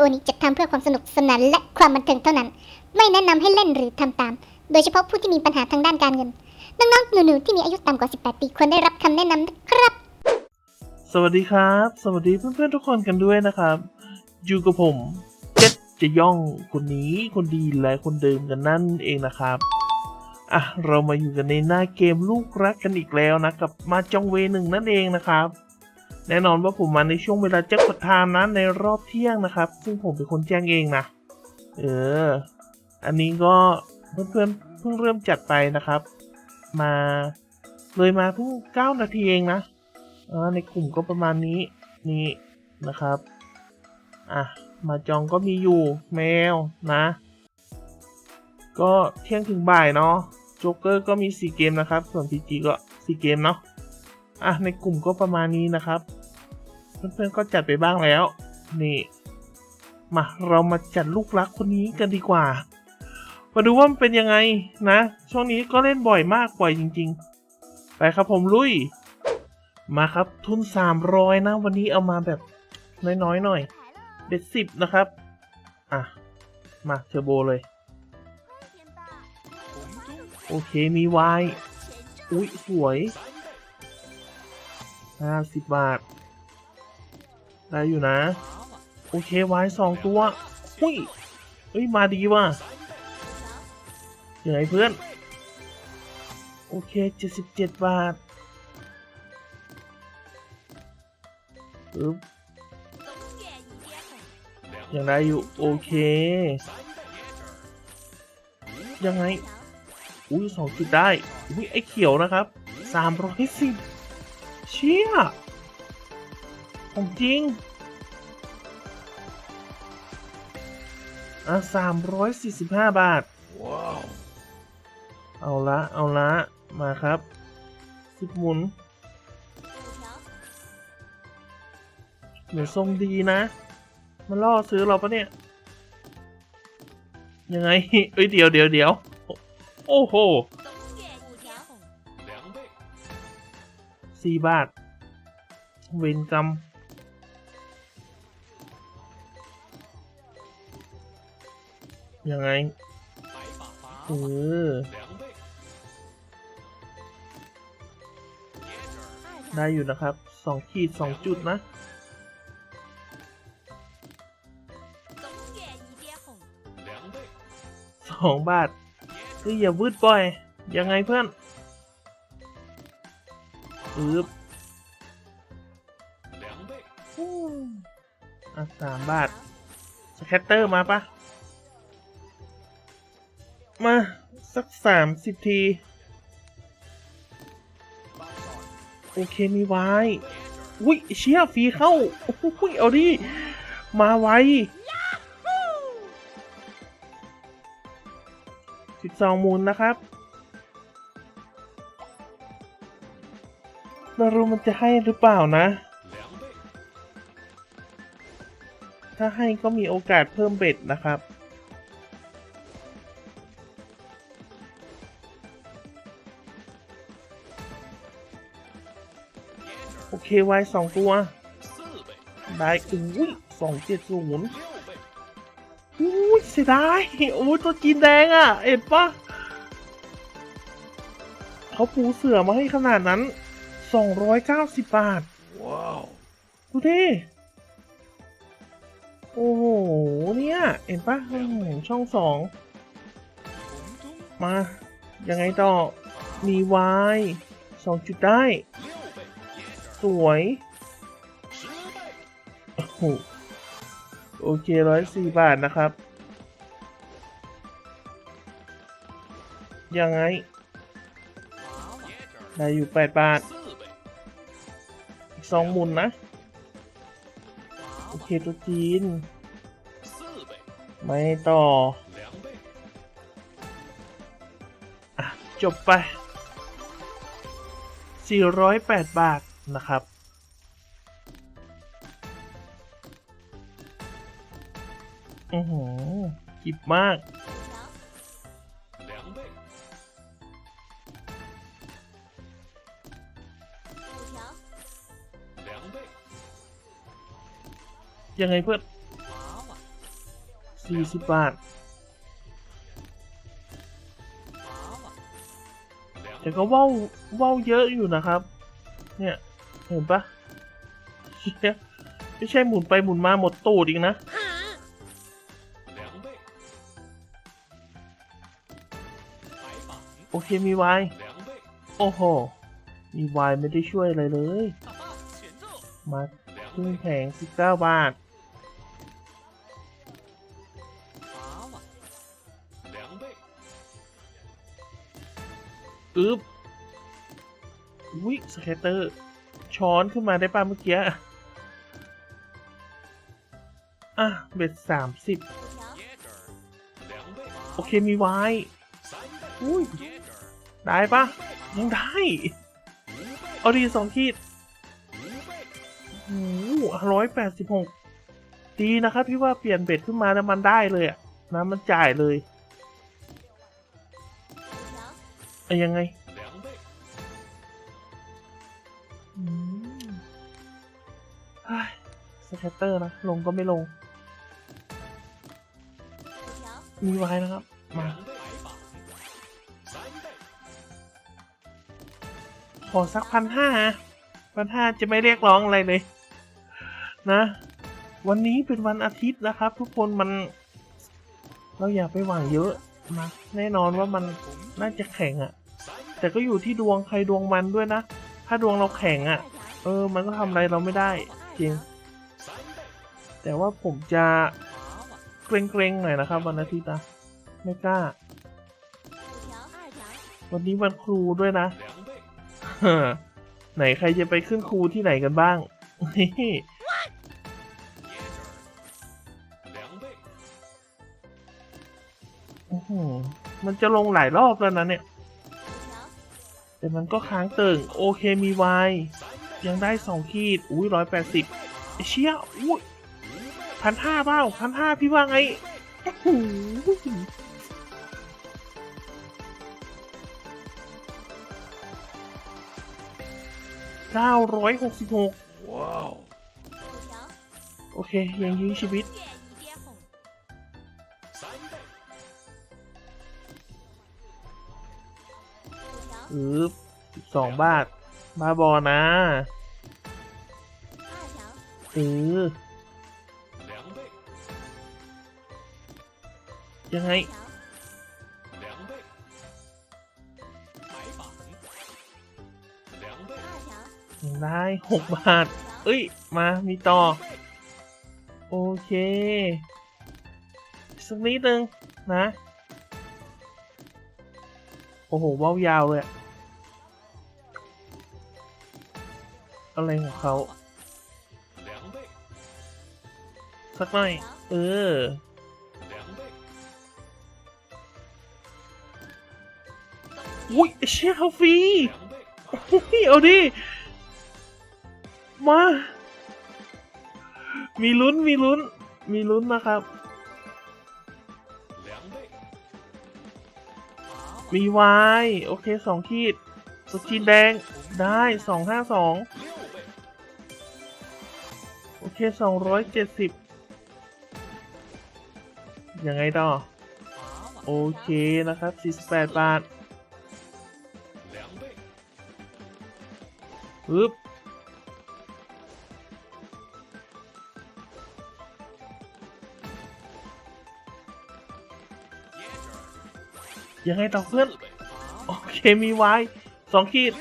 โอนี้จัดทำเพื่อความสนุกสนานและความบันเทิงเท่านั้น ไม่แนะนำให้เล่นหรือทำตาม โดยเฉพาะผู้ที่มีปัญหาทางด้านการเงิน น้องๆหนูๆที่มีอายุต่ำกว่า 18 ปีควรได้รับคำแนะนำนะครับ สวัสดีครับ สวัสดีเพื่อนๆทุกคนกันด้วยนะครับ อยู่กับผมเจ็ดจะย่องคนนี้คนดีและคนเดิมกันนั่นเองนะครับอะเรามาอยู่กันในหน้าเกมลูกรักกันอีกแล้วนะกับมาจองเวหนึ่งนั่นเองนะครับ แน่นอนว่าผมมาในช่วงเวลาแจ็คพอตไทม์นะในรอบเที่ยงนะครับ ซึ่งผมเป็นคนแจ้งเองนะ เออ อันนี้ก็เพื่อนๆเพิ่งเริ่มจัดไปนะครับ มาเลยมาเพิ่ง9นาทีเองนะอ่าในกลุ่มก็ประมาณนี้นี่นะครับ อะ มาจองก็มีอยู่แมวนะ ก็เที่ยงถึงบ่ายเนาะโจ๊กเกอร์ก็มี 4 เกมนะครับ ส่วนพีจีก็ 4 เกมเนาะอะ ในกลุ่มก็ประมาณนี้นะครับ เพื่อนๆก็จัดไปบ้างแล้ว นี่ มาเรามาจัดลูกรักคนนี้กันดีกว่า มาดูว่ามันเป็นยังไงนะ ช่วงนี้ก็เล่นบ่อยมากบ่อยจริง ๆ ไปครับผมลุย มาครับทุน 300 นะ วันนี้เอามาแบบน้อยๆหน่อยเบ็ดสิบนะครับ อะ มาเทอร์โบเลย โอเคมีวาย อุ๊ยสวยห้าสิบบาท ได้อยู่นะ โอเควายสองตัวอุ้ยเฮ้ย มาดีว่ะยังไงเพื่อน โอเคเจ็ดสิบเจ็ดบาทปึ๊บยังได้อยู่ โอเค ยังไง อุ้ยสองจุดได้ อุ้ยไอ้เขียวนะครับสามร้อยสิบเชี่ย ของจริง อะสามร้อยสี่สิบห้าบาท ว้าว เอาละ เอาละ มาครับ สิบหมุนเหมือนทรงดีนะ มันล่อซื้อเราปะเนี่ย ยังไง เอ้ย เดี๋ยวเดี๋ยวเดี๋ยว โอ้โหสี่บาท เวนกรรม ยังไงเออได้อยู่นะครับสองขีดสองจุดนะสองบาทเฮ้ยอย่าวืดบ่อย ยังไงเพื่อนอึบอืมอะสามบาทสแคตเตอร์มาปะ มา สักสามสิบที โอเคมีไว้ อุ้ยเชี่ยฟีเข้าโอ้โหเอาดิ มาไวสิบสองมูลนะครับไม่รู้มันจะให้หรือเปล่านะ ถ้าให้ก็มีโอกาสเพิ่มเบ็ดนะครับ โอเคไว้สองตัว ได้อุ้ยสองเจ็ดศูนย์อุ้ยเสียดายโอ้ยตัวจีนแดงอะเห็นปะเขาปูเสือมาให้ขนาดนั้น 290 บาท ว้าว ดูดิโอ้โห เนี่ย เห็นปะอืมช่องสอง มา ยังไงต่อ มีวายสองจุดได้ สวยโอ้โหโอเคร้อยสี่บาทนะครับ ยังไง ได้อยู่แปดบาทสองหมุนนะ โอเคตัวจีน ไม่ต่ออจบไป 408 บาท นะครับ อือหือจิบมาก ยังไงเพื่อนสี่สิบบาทแต่ก็ว้าเว้าเยอะอยู่นะครับ เนี่ย เห็นปะเหี้ยไม่ใช่หมุนไปหมุนมาหมดตูดอีกนะโอเคมีวายโอ้โห มีวายไม่ได้ช่วยอะไรเลย มาครึ่งแผงสิบเก้าบาทอึ๊บวิสเกตเตอร์ ช้อนขึ้นมาได้ป่ะเมื่อกี้ อะ เบ็ดสามสิบโอเคมีไว้อุ้ย ได้ปะยังได้ เอาดีสองขีดโอ้ร้อยแปดสิบหกดีนะครับที่ว่าเปลี่ยนเบ็ดขึ้นมาแล้วมันได้เลยอะนะมันจ่ายเลยอะยังไง สแคตเตอร์นะ ลงก็ไม่ลง มีไว้นะครับ มา ขอสักพันห้าพันห้าจะไม่เรียกร้องอะไรเลย นะ วันนี้เป็นวันอาทิตย์นะครับ ทุกคนมัน เราอย่าไปหวังเยอะนะแน่นอนว่ามันน่าจะแข็งอะ่ะ แต่ก็อยู่ที่ดวงใครดวงมันด้วยนะ ถ้าดวงเราแข็งอะ่ะ เออ มันก็ทำอะไรเราไม่ได้ จริง แต่ว่าผมจะเกรงๆหน่อยนะครับวันอาทิตย์นะไม่กล้า วันนี้วันครูด้วยนะ ไหนใครจะไปขึ้นครูที่ไหนกันบ้างโอ้โหมันจะลงหลายรอบแล้วนะเนี่ย แต่มันก็ค้างเติ่ง โอเคมีวาย ยังได้สองขีด อุ้ยร้อยแปดสิบเชี่ยอุ้ย พันห้าเปล่าพันห้าพี่ว่าไงโอ้โหเก้าร้อยหกสิบหกว้าว โอเค ยังยื้อชีวิต อืบสองบาท มาบอนะเออ ยังไงยังได้หกบาท เอ้ย มามีต่อ โอเคสักนิดนึงนะ โอ้โหเว้ายาวเลยอะอะไรของเขาสักหน่อย เออ อุ้ยเชี่ยเขาฟรีเอาดิ มา มีลุ้น มีลุ้น มีลุ้นนะครับ มีวายโอเคสองขีดสกินแดงได้สองห้าสองโอเคสองร้อยเจ็ดสิบยังไงต่อ โอเคนะครับสี่สิบแปดบาท ปึ๊บยังไงต่อเพื่อน โอเคมีไว้สองขีด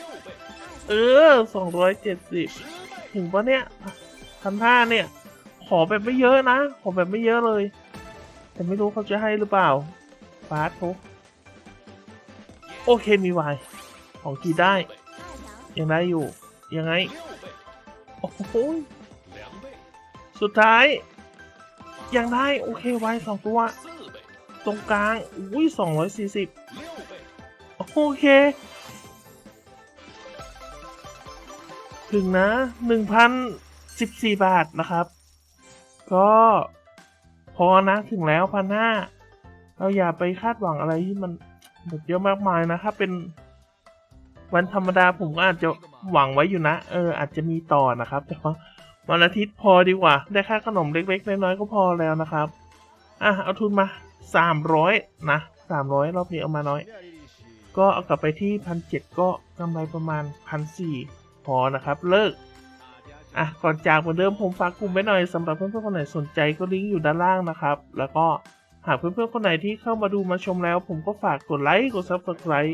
เออสองร้อยเจ็ดสิบถึงปะเนี่ยพันห้าเนี่ย ขอแบบไม่เยอะนะ ขอแบบไม่เยอะเลย แต่ไม่รู้เขาจะให้หรือเปล่าฟาสโอเคมีไว้ของขีดได้ ยังได้อยู่ ยังไง โอ้โหสุดท้าย ยังได้ โอเคไว้สองตัว ตรงกลาง อุ้ยสองร้อยสี่สิบโอเค ถึงนะหนึ่งพันสิบสี่บาทนะครับ ก็พอนะถึงแล้วพันห้าเราอย่าไปคาดหวังอะไรที่มันแบบเยอะมากมายนะครับ เป็นวันธรรมดาผมก็อาจจะ หวังไว้อยู่นะ เออ อาจจะมีต่อนะครับ แต่ว่าวันอาทิตย์พอดีกว่า ได้ค่าขนมเล็ก ๆ น้อยๆก็พอแล้วนะครับ อะ เอาทุนมา300นะ300รอบนี้เอามาน้อย ก็เอากลับไปที่พันเก็กำไรประมาณพันสพอนะครับ เลิก อะ ก่อนจากเหมือนเดิมผมฝากกลุ่มไว้หน่อยสำหรับเพื่อนๆคนไหนสนใจก็ลิงก์อยู่ด้านล่างนะครับ แล้วก็หากเพื่อนๆคนไหนที่เข้ามาดูมาชมแล้ว ผมก็ฝากกดไลค์กด Subscribe